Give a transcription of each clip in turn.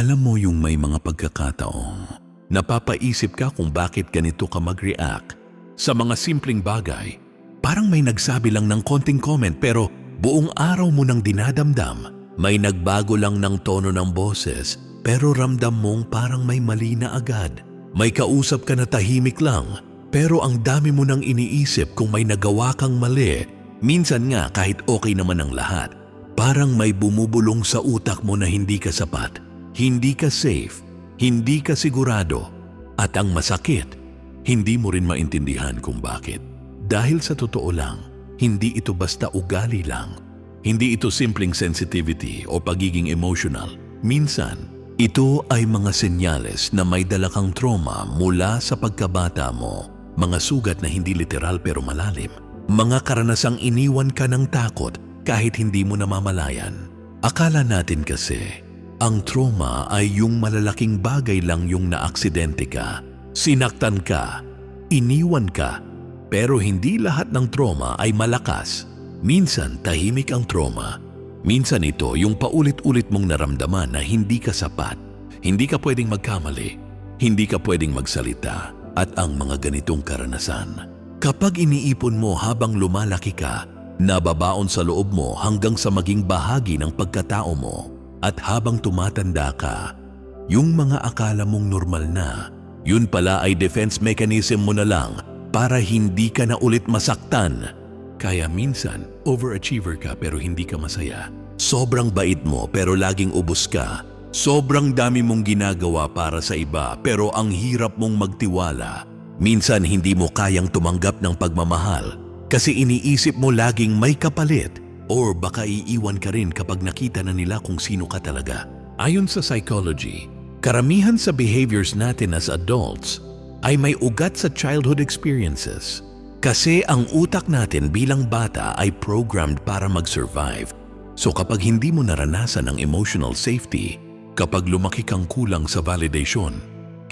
Alam mo yung may mga pagkakataong napapaisip ka kung bakit ganito ka mag-react sa mga simpleng bagay. Parang may nagsabi lang ng konting comment pero buong araw mo nang dinadamdam. May nagbago lang ng tono ng boses pero ramdam mong parang may mali na agad. May kausap ka na tahimik lang pero ang dami mo nang iniisip kung may nagawa kang mali. Minsan nga kahit okay naman ang lahat. Parang may bumubulong sa utak mo na hindi ka sapat, hindi ka safe, hindi ka sigurado. At ang masakit, hindi mo rin maintindihan kung bakit. Dahil sa totoo lang, hindi ito basta ugali lang. Hindi ito simpleng sensitivity o pagiging emotional. Minsan, ito ay mga senyales na may dala trauma mula sa pagkabata mo. Mga sugat na hindi literal pero malalim. Mga karanasang iniwan ka ng takot kahit hindi mo namamalayan. Akala natin kasi, ang trauma ay yung malalaking bagay lang yung naaksidente ka. Sinaktan ka, iniwan ka, pero hindi lahat ng trauma ay malakas. Minsan tahimik ang trauma. Minsan ito yung paulit-ulit mong naramdaman na hindi ka sapat. Hindi ka pwedeng magkamali. Hindi ka pwedeng magsalita. At ang mga ganitong karanasan. Kapag iniipon mo habang lumalaki ka, nababaon sa loob mo hanggang sa maging bahagi ng pagkatao mo. At habang tumatanda ka, yung mga akala mong normal na, yun pala ay defense mechanism mo na lang para hindi ka na ulit masaktan. Kaya minsan, overachiever ka pero hindi ka masaya. Sobrang bait mo pero laging ubos ka. Sobrang dami mong ginagawa para sa iba pero ang hirap mong magtiwala. Minsan hindi mo kayang tumanggap ng pagmamahal kasi iniisip mo laging may kapalit or baka iiwan ka rin kapag nakita na nila kung sino ka talaga. Ayon sa psychology, karamihan sa behaviors natin as adults ay may ugat sa childhood experiences. Kasi ang utak natin bilang bata ay programmed para mag-survive. So kapag hindi mo naranasan ang emotional safety, kapag lumaki kang kulang sa validation,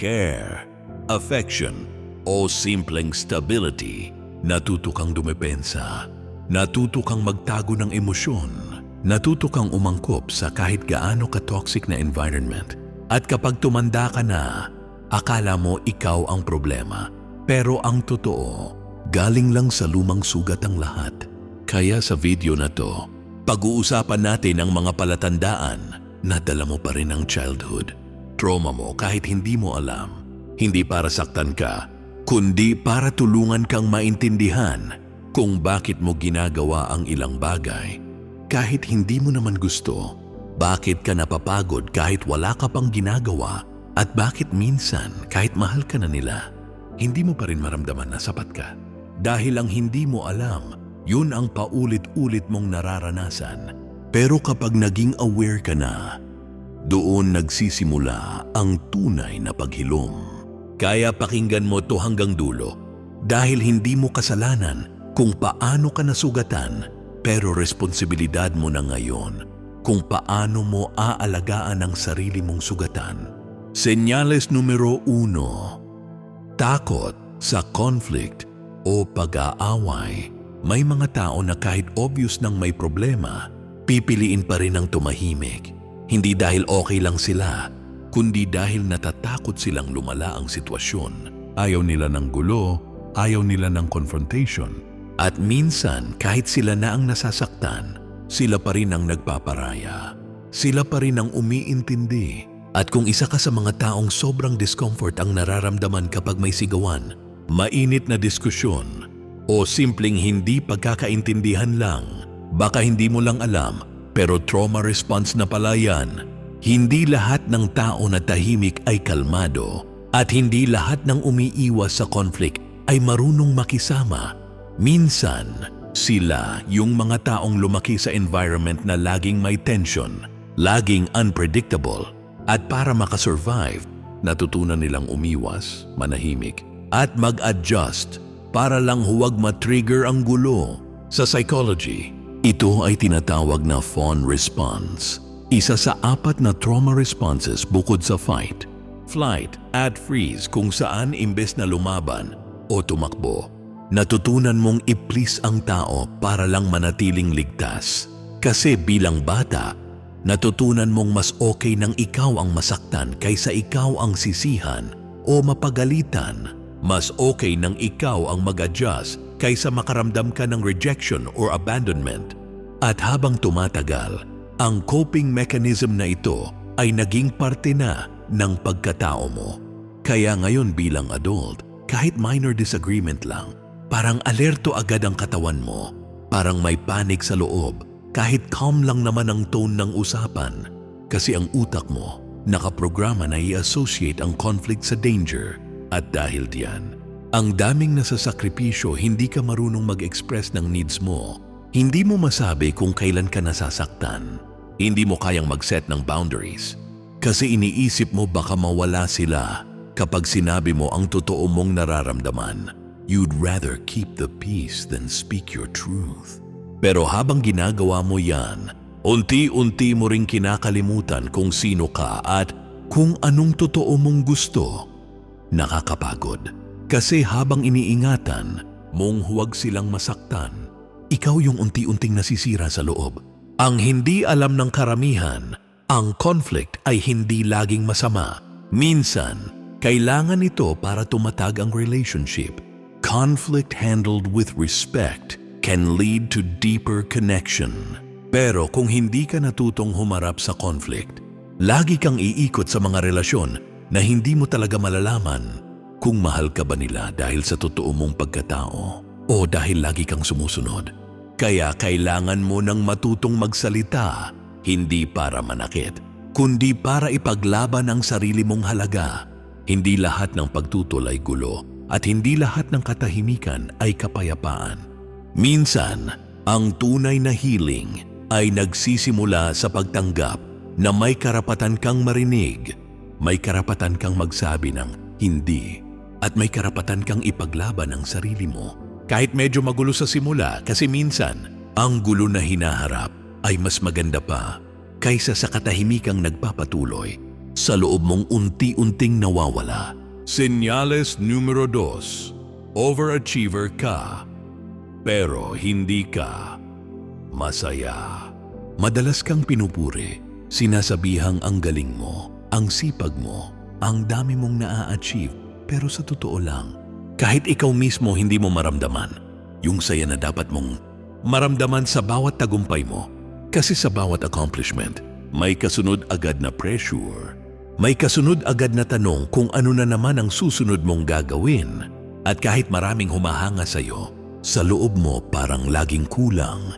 care, affection, o simpleng stability, natuto kang dumepensa, natuto kang magtago ng emosyon, natuto kang umangkop sa kahit gaano ka-toxic na environment. At kapag tumanda ka na, akala mo ikaw ang problema. Pero ang totoo, galing lang sa lumang sugat ang lahat. Kaya sa video na to, pag-uusapan natin ang mga palatandaan na dala mo pa rin ang childhood. Trauma mo kahit hindi mo alam. Hindi para saktan ka, kundi para tulungan kang maintindihan kung bakit mo ginagawa ang ilang bagay. Kahit hindi mo naman gusto, bakit ka napapagod kahit wala ka pang ginagawa at bakit minsan kahit mahal ka na nila, hindi mo pa rin maramdaman na sapat ka. Dahil ang hindi mo alam, yun ang paulit-ulit mong nararanasan. Pero kapag naging aware ka na, doon nagsisimula ang tunay na paghilom. Kaya pakinggan mo to hanggang dulo dahil hindi mo kasalanan kung paano ka nasugatan pero responsibilidad mo na ngayon kung paano mo aalagaan ang sarili mong sugatan. Senyales numero uno, takot sa conflict o pag-aaway. May mga tao na kahit obvious nang may problema, pipiliin pa rin ang tumahimik. Hindi dahil okay lang sila, kundi dahil natatakot silang lumala ang sitwasyon. Ayaw nila ng gulo, ayaw nila ng confrontation. At minsan, kahit sila na ang nasasaktan, sila pa rin ang nagpaparaya. Sila pa rin ang umiintindi. At kung isa ka sa mga taong sobrang discomfort ang nararamdaman kapag may sigawan, mainit na diskusyon, o simpleng hindi pagkakaintindihan lang, baka hindi mo lang alam, pero trauma response na pala yan. Hindi lahat ng tao na tahimik ay kalmado at hindi lahat ng umiiwas sa conflict ay marunong makisama. Minsan, sila yung mga taong lumaki sa environment na laging may tension, laging unpredictable, at para makasurvive, natutunan nilang umiwas, manahimik, at mag-adjust para lang huwag matrigger ang gulo. Sa psychology, ito ay tinatawag na fawn response. Isa sa apat na trauma responses bukod sa fight, flight, at freeze kung saan imbes na lumaban o tumakbo, natutunan mong i-please ang tao para lang manatiling ligtas. Kasi bilang bata, Natutunan mong mas okay nang ikaw ang masaktan kaysa ikaw ang sisihan o mapagalitan. Mas okay nang ikaw ang mag-adjust kaysa makaramdam ka ng rejection or abandonment. At habang tumatagal, ang coping mechanism na ito ay naging parte na ng pagkatao mo. Kaya ngayon bilang adult, kahit minor disagreement lang, parang alerto agad ang katawan mo. Parang may panic sa loob, kahit calm lang naman ang tone ng usapan. Kasi ang utak mo, nakaprograma na i-associate ang conflict sa danger. At dahil diyan, ang daming nasasakripisyo hindi ka marunong mag-express ng needs mo. Hindi mo masabi kung kailan ka nasasaktan. Hindi mo kayang mag-set ng boundaries. Kasi iniisip mo baka mawala sila kapag sinabi mo ang totoo mong nararamdaman. You'd rather keep the peace than speak your truth. Pero habang ginagawa mo yan, unti-unti mo ring kinakalimutan kung sino ka at kung anong totoo mong gusto. Nakakapagod. Kasi habang iniingatan mong huwag silang masaktan, ikaw yung unti-unting nasisira sa loob. Ang hindi alam ng karamihan, ang conflict ay hindi laging masama. Minsan, kailangan ito para tumatag ang relationship. Conflict handled with respect can lead to deeper connection. Pero kung hindi ka natutong humarap sa conflict, lagi kang iikot sa mga relasyon na hindi mo talaga malalaman kung mahal ka ba nila dahil sa totoo mong pagkatao o dahil lagi kang sumusunod. Kaya kailangan mo nang matutong magsalita, hindi para manakit, kundi para ipaglaban ang sarili mong halaga. Hindi lahat ng pagtutol ay gulo at hindi lahat ng katahimikan ay kapayapaan. Minsan, ang tunay na healing ay nagsisimula sa pagtanggap na may karapatan kang marinig, may karapatan kang magsabi ng hindi, at may karapatan kang ipaglaban ang sarili mo. Kahit medyo magulo sa simula kasi minsan, ang gulo na hinaharap ay mas maganda pa kaysa sa katahimikang nagpapatuloy sa loob mong unti-unting nawawala. Senyales numero dos, overachiever ka, pero hindi ka masaya. Madalas kang pinupuri, sinasabihang ang galing mo, ang sipag mo, ang dami mong naa-achieve, pero sa totoo lang, kahit ikaw mismo hindi mo maramdaman, yung saya na dapat mong maramdaman sa bawat tagumpay mo. Kasi sa bawat accomplishment, may kasunod agad na pressure. May kasunod agad na tanong kung ano na naman ang susunod mong gagawin. At kahit maraming humahanga sa'yo, sa loob mo parang laging kulang.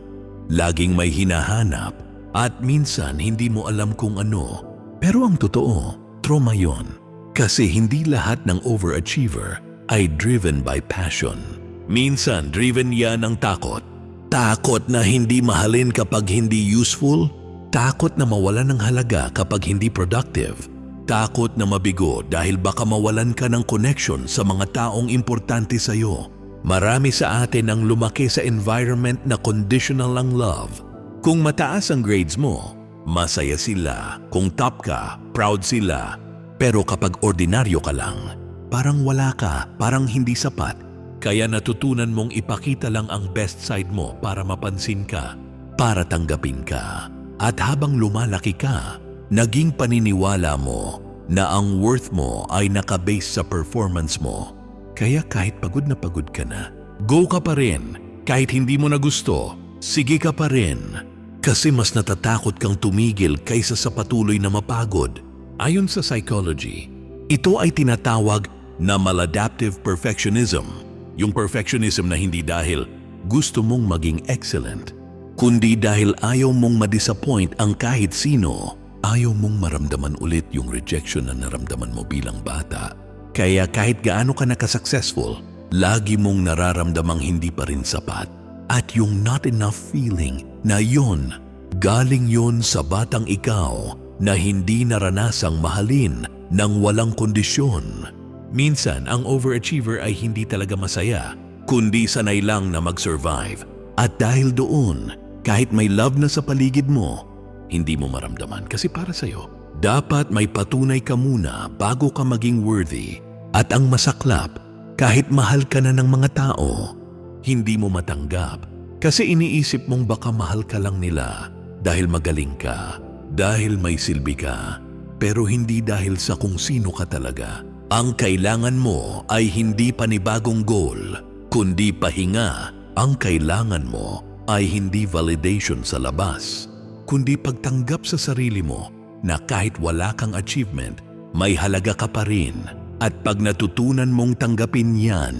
Laging may hinahanap at minsan hindi mo alam kung ano. Pero ang totoo, trauma yon. Kasi hindi lahat ng overachiever ay driven by passion. Minsan driven yan ng takot. Takot na hindi mahalin kapag hindi useful. Takot na mawalan ng halaga kapag hindi productive. Takot na mabigo dahil baka mawalan ka ng connection sa mga taong importante sa iyo. Marami sa atin ang lumaki sa environment na conditional ang love. Kung mataas ang grades mo, masaya sila. Kung top ka, proud sila. Pero kapag ordinaryo ka lang, parang wala ka, parang hindi sapat. Kaya natutunan mong ipakita lang ang best side mo para mapansin ka, para tanggapin ka. At habang lumalaki ka, naging paniniwala mo na ang worth mo ay nakabase sa performance mo. Kaya kahit pagod na pagod ka na, go ka pa rin. Kahit hindi mo na gusto, sige ka pa rin. Kasi mas natatakot kang tumigil kaysa sa patuloy na mapagod. Ayon sa psychology, ito ay tinatawag na maladaptive perfectionism. Yung perfectionism na hindi dahil gusto mong maging excellent, kundi dahil ayaw mong madisappoint ang kahit sino. Ayaw mong maramdaman ulit yung rejection na naramdaman mo bilang bata. Kaya kahit gaano ka nakasuccessful, lagi mong nararamdamang hindi pa rin sapat. At yung not enough feeling na yon, galing yon sa batang ikaw na hindi naranasang mahalin ng walang kondisyon. Minsan, ang overachiever ay hindi talaga masaya, kundi sanay lang na mag-survive. At dahil doon, kahit may love na sa paligid mo, hindi mo maramdaman kasi para sa'yo. Dapat may patunay ka muna bago ka maging worthy. At ang masaklap, kahit mahal ka na ng mga tao, hindi mo matanggap kasi iniisip mong baka mahal ka lang nila dahil magaling ka, dahil may silbi ka, pero hindi dahil sa kung sino ka talaga. Ang kailangan mo ay hindi panibagong goal, kundi pahinga. Ang kailangan mo ay hindi validation sa labas, kundi pagtanggap sa sarili mo na kahit wala kang achievement, may halaga ka pa rin. At pag natutunan mong tanggapin yan,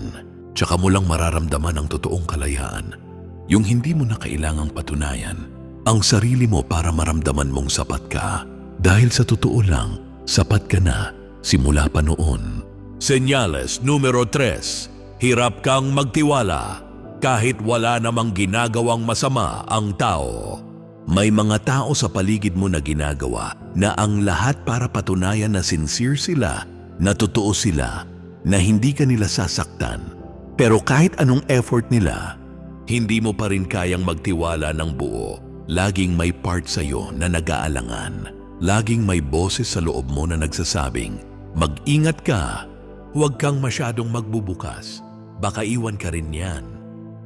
tsaka mo lang mararamdaman ang totoong kalayaan. Yung hindi mo na kailangang patunayan ang sarili mo para maramdaman mong sapat ka. Dahil sa totoo lang, sapat ka na simula pa noon. Senyales numero 3. Hirap kang magtiwala kahit wala namang ginagawang masama ang tao. May mga tao sa paligid mo na ginagawa na ang lahat para patunayan na sincere sila, na totoo sila, na hindi ka nila sasaktan. Pero kahit anong effort nila, hindi mo pa rin kayang magtiwala ng buo. Laging may part sa'yo na nag-aalangan. Laging may boses sa loob mo na nagsasabing, mag-ingat ka, huwag kang masyadong magbubukas, baka iwan ka rin yan.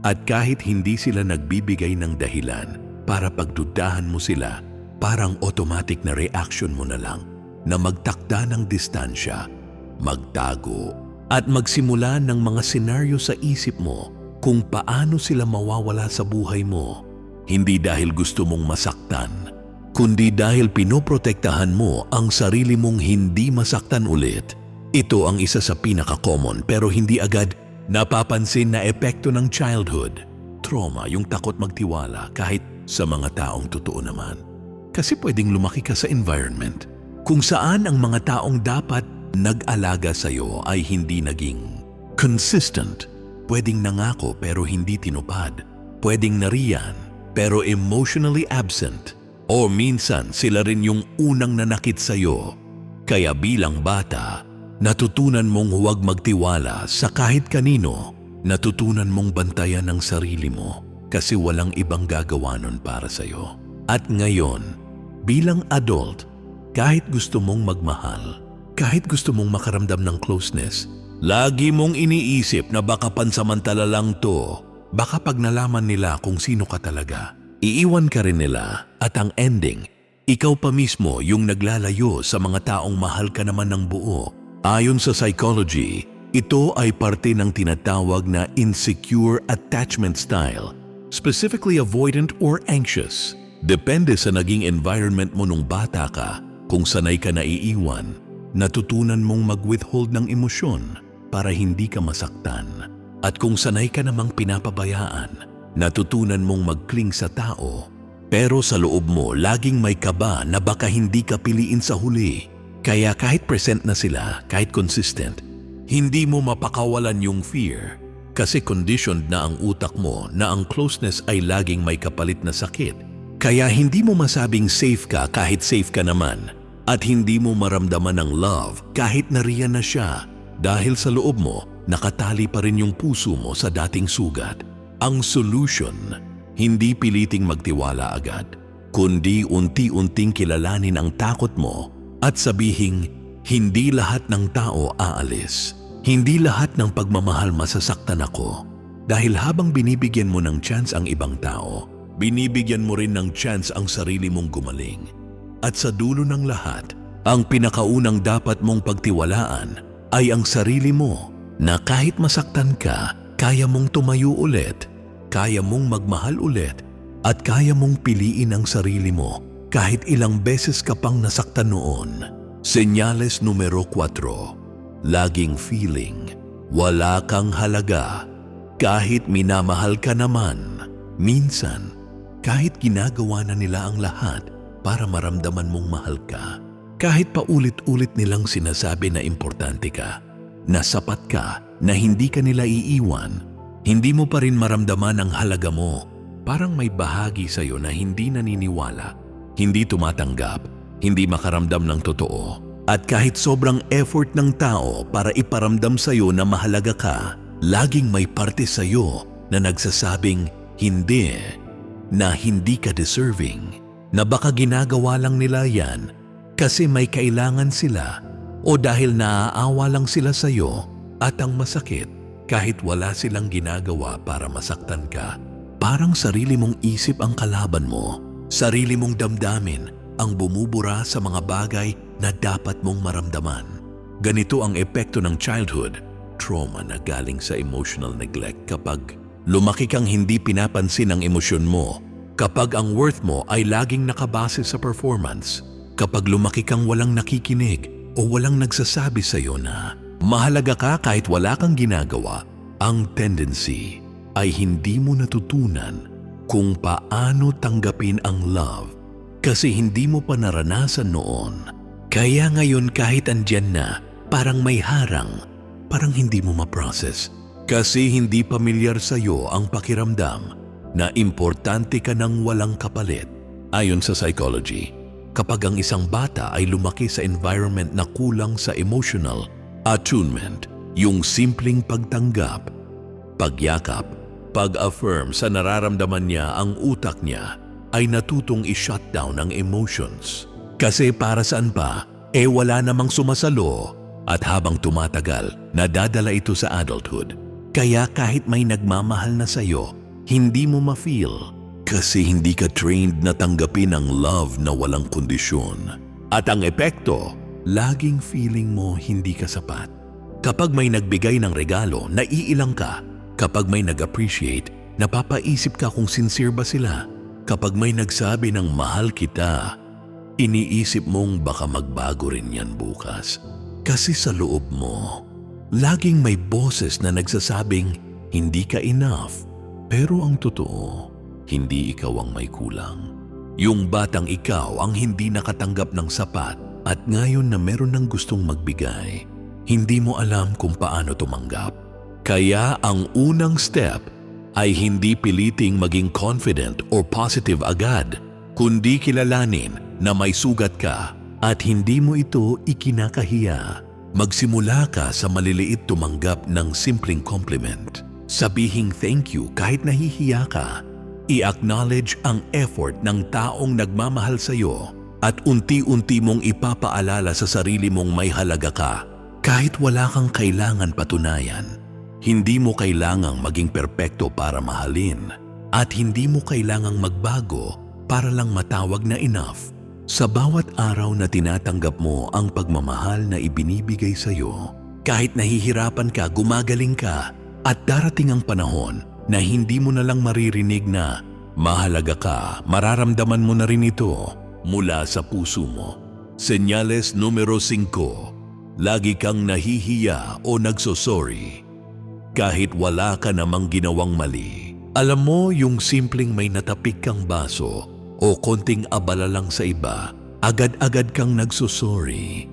At kahit hindi sila nagbibigay ng dahilan para pagdudahan mo sila, parang automatic na reaction mo na lang na magtakda ng distansya, magtago, at magsimula ng mga senaryo sa isip mo kung paano sila mawawala sa buhay mo. Hindi dahil gusto mong masaktan, kundi dahil pinoprotektahan mo ang sarili mong hindi masaktan ulit. Ito ang isa sa pinaka-common pero hindi agad napapansin na epekto ng childhood. Trauma, yung takot magtiwala kahit sa mga taong totoo naman. Kasi pwedeng lumaki ka sa environment kung saan ang mga taong dapat nag-alaga sa'yo ay hindi naging consistent. Pwedeng nangako pero hindi tinupad. Pwedeng nariyan pero emotionally absent. O minsan sila rin yung unang nanakit sa'yo. Kaya bilang bata, natutunan mong huwag magtiwala sa kahit kanino. Natutunan mong bantayan ang sarili mo kasi walang ibang gagawa nun para sa'yo. At ngayon, bilang adult, kahit gusto mong magmahal, kahit gusto mong makaramdam ng closeness, lagi mong iniisip na baka pansamantala lang to. Baka pag nalaman nila kung sino ka talaga, iiwan ka rin nila at ang ending, ikaw pa mismo yung naglalayo sa mga taong mahal ka naman ng buo. Ayon sa psychology, ito ay parte ng tinatawag na insecure attachment style, specifically avoidant or anxious. Depende sa naging environment mo nung bata ka, kung sanay ka naiiwan, natutunan mong mag-withhold ng emosyon para hindi ka masaktan. At kung sanay ka namang pinapabayaan, natutunan mong mag-cling sa tao. Pero sa loob mo, laging may kaba na baka hindi ka piliin sa huli. Kaya kahit present na sila, kahit consistent, hindi mo mapakawalan yung fear kasi conditioned na ang utak mo na ang closeness ay laging may kapalit na sakit. Kaya hindi mo masabing safe ka kahit safe ka naman at hindi mo maramdaman ng love kahit nariyan na siya dahil sa loob mo nakatali pa rin yung puso mo sa dating sugat. Ang solution, hindi piliting magtiwala agad, kundi unti-unting kilalanin ang takot mo at sabihing hindi lahat ng tao aalis. Hindi lahat ng pagmamahal masasaktan ako. Dahil habang binibigyan mo ng chance ang ibang tao, binibigyan mo rin ng chance ang sarili mong gumaling. At sa dulo ng lahat, ang pinakaunang dapat mong pagtiwalaan ay ang sarili mo na kahit masaktan ka, kaya mong tumayo ulit, kaya mong magmahal ulit, at kaya mong piliin ang sarili mo kahit ilang beses ka pang nasaktan noon. Senyales numero 4. Laging feeling, wala kang halaga. Kahit minamahal ka naman, minsan, kahit ginagawa na nila ang lahat para maramdaman mong mahal ka, kahit paulit-ulit nilang sinasabi na importante ka, na sapat ka, na hindi ka nila iiwan, hindi mo pa rin maramdaman ang halaga mo. Parang may bahagi sa'yo na hindi naniniwala, hindi tumatanggap, hindi makaramdam ng totoo. At kahit sobrang effort ng tao para iparamdam sa'yo na mahalaga ka, laging may parte sa'yo na nagsasabing hindi, na hindi ka deserving, na baka ginagawa lang nila yan kasi may kailangan sila o dahil naaawa lang sila sa'yo at ang masakit kahit wala silang ginagawa para masaktan ka. Parang sarili mong isip ang kalaban mo, sarili mong damdamin ang bumubura sa mga bagay na dapat mong maramdaman. Ganito ang epekto ng childhood, trauma na galing sa emotional neglect kapag lumaki kang hindi pinapansin ang emosyon mo, kapag ang worth mo ay laging nakabase sa performance, kapag lumaki kang walang nakikinig o walang nagsasabi sa iyo na mahalaga ka kahit wala kang ginagawa, ang tendency ay hindi mo natutunan kung paano tanggapin ang love kasi hindi mo pa naranasan noon. Kaya ngayon kahit andyan na, parang may harang, parang hindi mo ma-process. Kasi hindi pamilyar sa'yo ang pakiramdam na importante ka ng walang kapalit. Ayon sa psychology, kapag ang isang bata ay lumaki sa environment na kulang sa emotional attunement, yung simpleng pagtanggap, pagyakap, pag-affirm sa nararamdaman niya ang utak niya ay natutong i-shutdown ang emotions. Kasi para saan pa, eh wala namang sumasalo at habang tumatagal, nadadala ito sa adulthood. Kaya kahit may nagmamahal na sa'yo, hindi mo ma-feel kasi hindi ka trained na tanggapin ang love na walang kondisyon. At ang epekto, laging feeling mo hindi ka sapat. Kapag may nagbigay ng regalo, naiilang ka. Kapag may nag-appreciate, napapaisip ka kung sincere ba sila. Kapag may nagsabi ng mahal kita, iniisip mong baka magbago rin yan bukas. Kasi sa loob mo, laging may boses na nagsasabing hindi ka enough. Pero ang totoo, hindi ikaw ang may kulang. Yung batang ikaw ang hindi nakatanggap ng sapat at ngayon na meron ng gustong magbigay, hindi mo alam kung paano tumanggap. Kaya ang unang step ay hindi piliting maging confident or positive agad, kundi kilalanin na may sugat ka at hindi mo ito ikinakahiya. Magsimula ka sa maliliit tumanggap ng simpleng compliment. Sabihing thank you kahit nahihiya ka. I-acknowledge ang effort ng taong nagmamahal sa iyo at unti-unti mong ipapaalala sa sarili mong may halaga ka kahit wala kang kailangan patunayan. Hindi mo kailangang maging perpekto para mahalin at hindi mo kailangang magbago para lang matawag na enough. Sa bawat araw na tinatanggap mo ang pagmamahal na ibinibigay sa iyo, kahit nahihirapan ka, gumagaling ka at darating ang panahon na hindi mo na lang maririnig na mahalaga ka, mararamdaman mo na rin ito mula sa puso mo. Senyales numero 5. Lagi kang nahihiya o nagsosorry kahit wala ka namang ginawang mali. Alam mo yung simpleng may natapik kang baso o konting abala lang sa iba, agad-agad kang nagsusorry.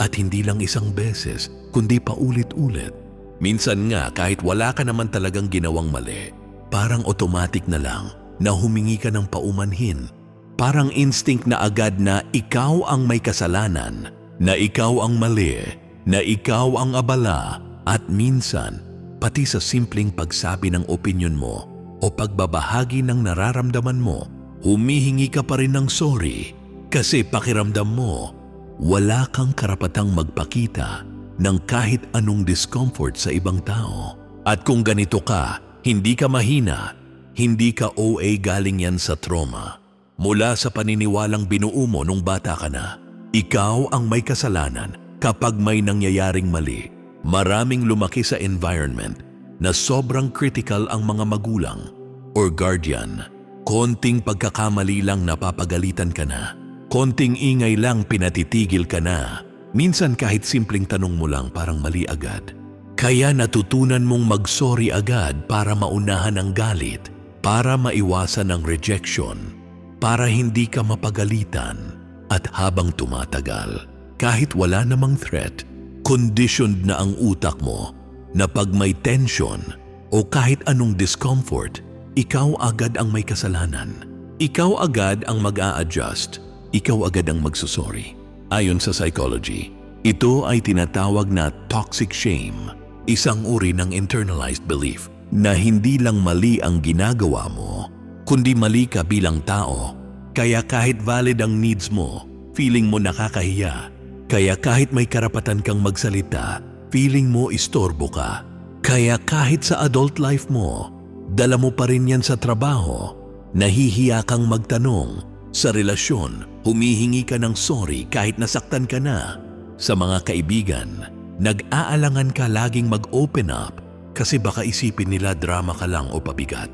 At hindi lang isang beses, kundi pa ulit-ulit. Minsan nga kahit wala ka naman talagang ginawang mali, parang automatic na lang na humingi ka ng paumanhin. Parang instinct na agad na ikaw ang may kasalanan, na ikaw ang mali, na ikaw ang abala, at minsan pati sa simpleng pagsabi ng opinion mo o pagbabahagi ng nararamdaman mo, humihingi ka pa rin ng sorry kasi pakiramdam mo wala kang karapatang magpakita ng kahit anong discomfort sa ibang tao. At kung ganito ka, hindi ka mahina, hindi ka OA galing yan sa trauma. Mula sa paniniwalang binuo mo nung bata ka na, ikaw ang may kasalanan kapag may nangyayaring mali. Maraming lumaki sa environment na sobrang critical ang mga magulang or guardian. Konting pagkakamali lang napapagalitan ka na. Konting ingay lang pinatitigil ka na. Minsan kahit simpleng tanong mo lang parang mali agad. Kaya natutunan mong mag-sorry agad para maunahan ang galit, para maiwasan ang rejection, para hindi ka mapagalitan. At habang tumatagal, kahit wala namang threat, conditioned na ang utak mo na pag may tension o kahit anong discomfort, ikaw agad ang may kasalanan. Ikaw agad ang mag-a-adjust. Ikaw agad ang magsusorry. Ayon sa psychology, ito ay tinatawag na toxic shame, isang uri ng internalized belief na hindi lang mali ang ginagawa mo, kundi mali ka bilang tao. Kaya kahit valid ang needs mo, feeling mo nakakahiya. Kaya kahit may karapatan kang magsalita, feeling mo istorbo ka. Kaya kahit sa adult life mo, dala mo pa rin yan sa trabaho, nahihiya kang magtanong, Sa relasyon, humihingi ka ng sorry kahit nasaktan ka na. Sa mga kaibigan, nag-aalangan ka laging mag-open up kasi baka isipin nila drama ka lang o pabigat.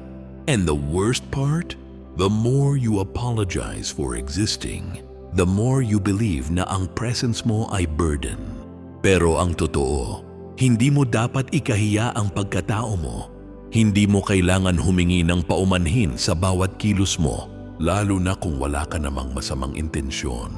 And the worst part? The more you apologize for existing, the more you believe na ang presence mo ay burden. Pero ang totoo, hindi mo dapat ikahiya ang pagkatao mo. Hindi mo kailangan humingi ng paumanhin sa bawat kilos mo, lalo na kung wala ka namang masamang intensyon.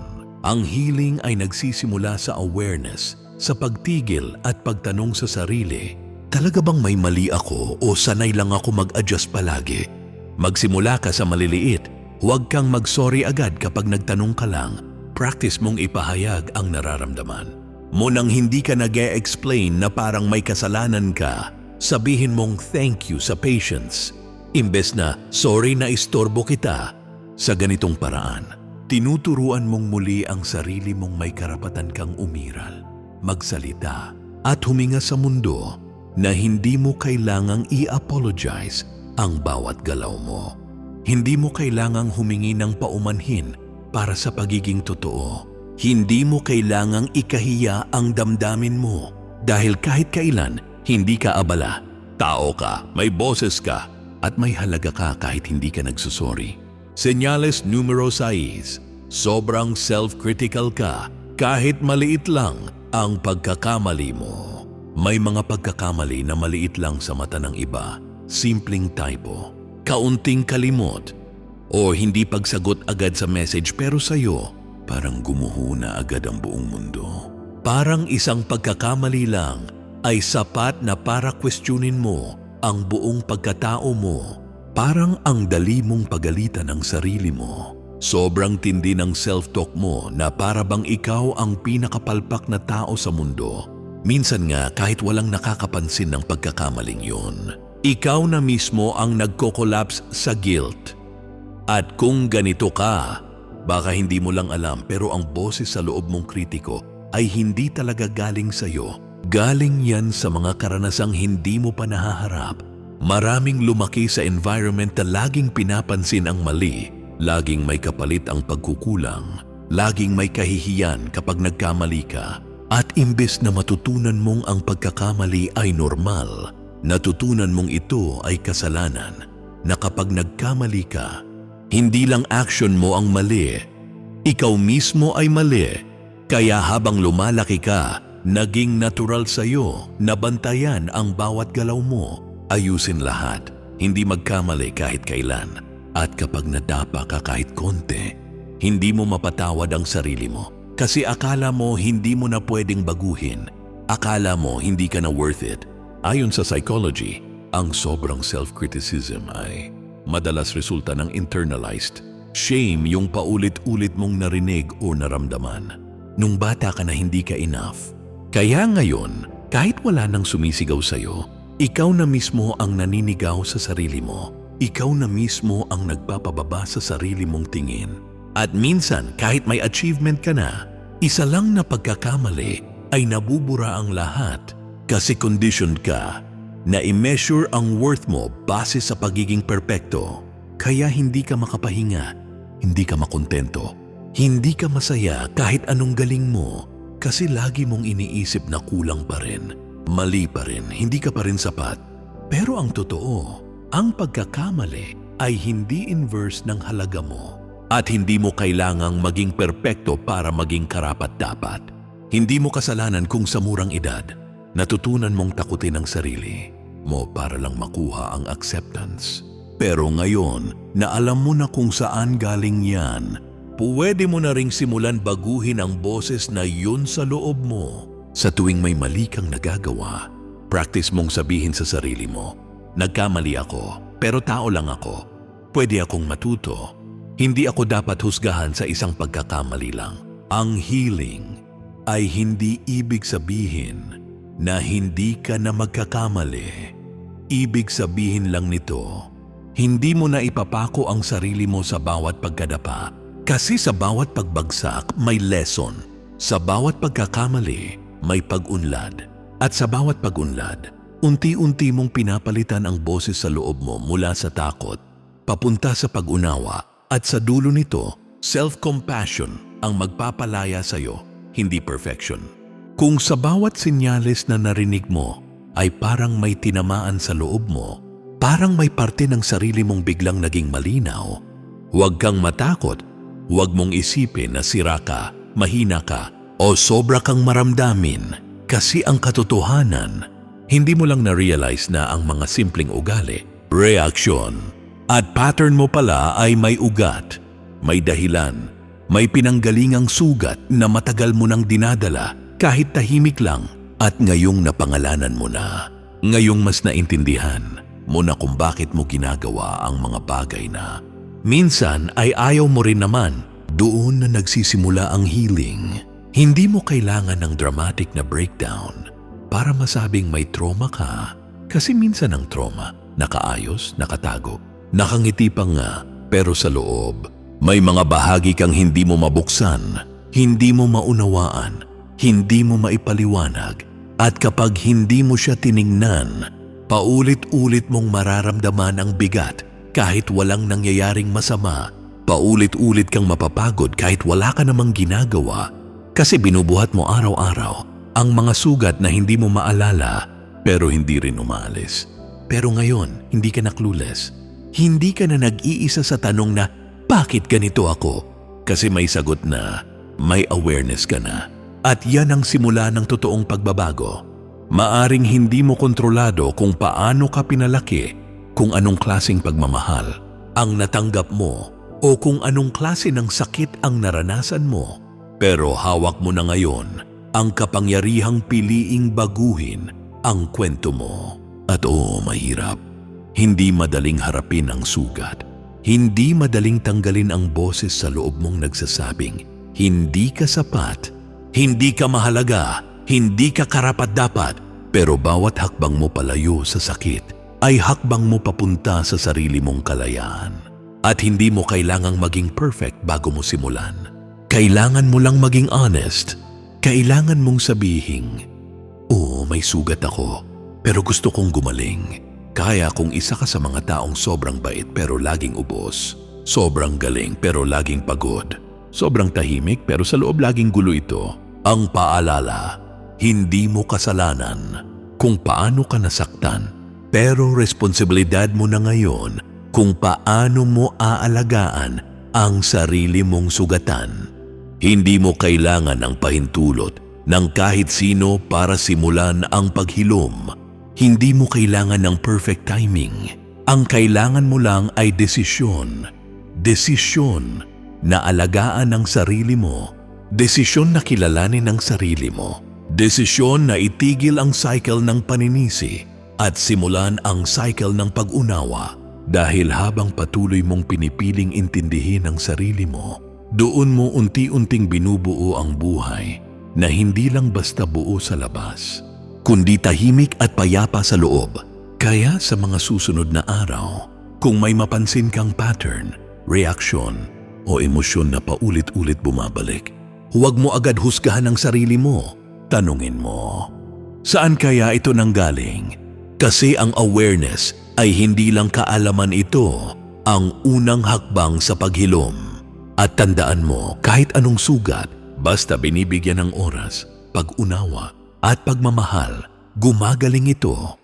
Ang healing ay nagsisimula sa awareness, sa pagtigil at pagtanong sa sarili, talaga bang may mali ako o sanay lang ako mag-adjust palagi? Magsimula ka sa maliliit, huwag kang mag-sorry agad kapag nagtanong ka lang. Practice mong ipahayag ang nararamdaman. Mo nang hindi ka nag explain na parang may kasalanan ka, sabihin mong thank you sa patience. Imbes na sorry na istorbo kita sa ganitong paraan. Tinuturuan mong muli ang sarili mong may karapatan kang umiral, magsalita at huminga sa mundo na hindi mo kailangang i-apologize ang bawat galaw mo. Hindi mo kailangang humingi ng paumanhin para sa pagiging totoo. Hindi mo kailangang ikahiya ang damdamin mo dahil kahit kailan hindi ka abala. Tao ka, may boses ka, at may halaga ka kahit hindi ka nagsusori. Senyales numero 6. Sobrang self-critical ka kahit maliit lang ang pagkakamali mo. May mga pagkakamali na maliit lang sa mata ng iba. Simpleng typo, kaunting kalimot, o hindi pagsagot agad sa message pero sa'yo, parang gumuho na agad ang buong mundo. Parang isang pagkakamali lang ay sapat na para questionin mo ang buong pagkatao mo. Parang ang dali mong pagalitan ang sarili mo. Sobrang tindi ng self-talk mo na para bang ikaw ang pinakapalpak na tao sa mundo. Minsan nga kahit walang nakakapansin ng pagkakamaling yun. Ikaw na mismo ang nagko-collapse sa guilt. At kung ganito ka, baka hindi mo lang alam pero ang boses sa loob mong kritiko ay hindi talaga galing sa iyo. Galing yan sa mga karanasang hindi mo pa nahaharap. Maraming lumaki sa environment na laging pinapansin ang mali, laging may kapalit ang pagkukulang, laging may kahihiyan kapag nagkamali ka. At imbes na matutunan mong ang pagkakamali ay normal, natutunan mong ito ay kasalanan na kapag nagkamali ka, hindi lang action mo ang mali, ikaw mismo ay mali. Kaya habang lumalaki ka, naging natural sa iyo na bantayan ang bawat galaw mo. Ayusin lahat, hindi magkamali kahit kailan. At kapag nadapa ka kahit konti, hindi mo mapatawad ang sarili mo. Kasi akala mo hindi mo na pwedeng baguhin. Akala mo hindi ka na worth it. Ayon sa psychology, ang sobrang self-criticism ay madalas resulta ng internalized shame yung paulit-ulit mong narinig o naramdaman. Nung bata ka na hindi ka enough. Kaya ngayon, kahit wala nang sumisigaw sa'yo, ikaw na mismo ang naninigaw sa sarili mo. Ikaw na mismo ang nagpapababa sa sarili mong tingin. At minsan, kahit may achievement ka na, isa lang na pagkakamali ay nabubura ang lahat kasi conditioned ka na i-measure ang worth mo base sa pagiging perpekto. Kaya hindi ka makapahinga, hindi ka makontento, hindi ka masaya kahit anong galing mo kasi lagi mong iniisip na kulang pa rin, mali pa rin, hindi ka pa rin sapat. Pero ang totoo, ang pagkakamali ay hindi inverse ng halaga mo at hindi mo kailangang maging perpekto para maging karapat-dapat. Hindi mo kasalanan kung sa murang edad, natutunan mong takutin ang sarili mo para lang makuha ang acceptance. Pero ngayon na alam mo na kung saan galing yan, pwede mo na ring simulan baguhin ang boses na yun sa loob mo. Sa tuwing may mali kang nagagawa, practice mong sabihin sa sarili mo, Nagkamali ako, pero tao lang ako. Pwede akong matuto. Hindi ako dapat husgahan sa isang pagkakamali lang. Ang healing ay hindi ibig sabihin na hindi ka na magkakamali. Ibig sabihin lang nito, hindi mo na ipapako ang sarili mo sa bawat pagkadapa. Kasi sa bawat pagbagsak may lesson. Sa bawat pagkakamali may pag-unlad. At sa bawat pag-unlad, unti-unti mong pinapalitan ang boses sa loob mo mula sa takot, papunta sa pag-unawa at sa dulo nito, Self-compassion ang magpapalaya sa'yo, hindi perfection. Kung sa bawat sinyales na narinig mo ay parang may tinamaan sa loob mo, parang may parte ng sarili mong biglang naging malinaw, huwag kang matakot, huwag mong isipin na sira ka, mahina ka, o sobra kang maramdamin. Kasi ang katotohanan, hindi mo lang na-realize na ang mga simpleng ugali, reaksyon, at pattern mo pala ay may ugat, may dahilan, may pinanggalingang sugat na matagal mo nang dinadala kahit tahimik lang at ngayong napangalanan mo na. Ngayong mas naintindihan mo na kung bakit mo ginagawa ang mga bagay na minsan ay ayaw mo rin naman doon na nagsisimula ang healing. Hindi mo kailangan ng dramatic na breakdown para masabing may trauma ka kasi minsan ang trauma nakaayos, nakatago, nakangiti pa nga pero sa loob may mga bahagi kang hindi mo mabuksan, hindi mo maunawaan, hindi mo maipaliwanag at kapag hindi mo siya tiningnan, paulit-ulit mong mararamdaman ang bigat kahit walang nangyayaring masama. Paulit-ulit kang mapapagod kahit wala ka namang ginagawa kasi binubuhat mo araw-araw ang mga sugat na hindi mo maalala pero hindi rin umaalis. Pero ngayon, hindi ka na clueless. Hindi ka na nag-iisa sa tanong na, bakit ganito ako? Kasi may sagot na, may awareness ka na. At yan ang simula ng totoong pagbabago. Maaring hindi mo kontrolado kung paano ka pinalaki, kung anong klasing pagmamahal ang natanggap mo o kung anong klase ng sakit ang naranasan mo. Pero hawak mo na ngayon ang kapangyarihang piliing baguhin ang kwento mo. At oo, mahirap. Hindi madaling harapin ang sugat. Hindi madaling tanggalin ang boses sa loob mong nagsasabing, hindi ka sapat, hindi ka mahalaga, hindi ka karapat-dapat, pero bawat hakbang mo palayo sa sakit ay hakbang mo papunta sa sarili mong kalayaan. At hindi mo kailangang maging perfect bago mo simulan. Kailangan mo lang maging honest. Kailangan mong sabihing, Oo, may sugat ako, pero gusto kong gumaling. Kaya kung isa ka sa mga taong sobrang bait pero laging ubos, sobrang galing pero laging pagod, sobrang tahimik pero sa loob laging gulo ito, ang paalala, hindi mo kasalanan kung paano ka nasaktan, pero responsibilidad mo na ngayon kung paano mo aalagaan ang sarili mong sugatan. Hindi mo kailangan ng pahintulot ng kahit sino para simulan ang paghilom. Hindi mo kailangan ng perfect timing. Ang kailangan mo lang ay desisyon. Desisyon na alagaan ang sarili mo. Desisyon na kilalanin ang sarili mo. Desisyon na itigil ang cycle ng paninisi at simulan ang cycle ng pag-unawa. Dahil habang patuloy mong pinipiling intindihin ang sarili mo, doon mo unti-unting binubuo ang buhay na hindi lang basta buo sa labas, kundi tahimik at payapa sa loob. Kaya sa mga susunod na araw, kung may mapansin kang pattern, reaksyon, o emosyon na paulit-ulit bumabalik, huwag mo agad husgahan ang sarili mo. Tanungin mo, saan kaya ito nanggaling? Kasi ang awareness ay hindi lang kaalaman ito, ang unang hakbang sa paghilom. At tandaan mo, kahit anong sugat, basta binibigyan ng oras, pag-unawa, at pagmamahal, gumagaling ito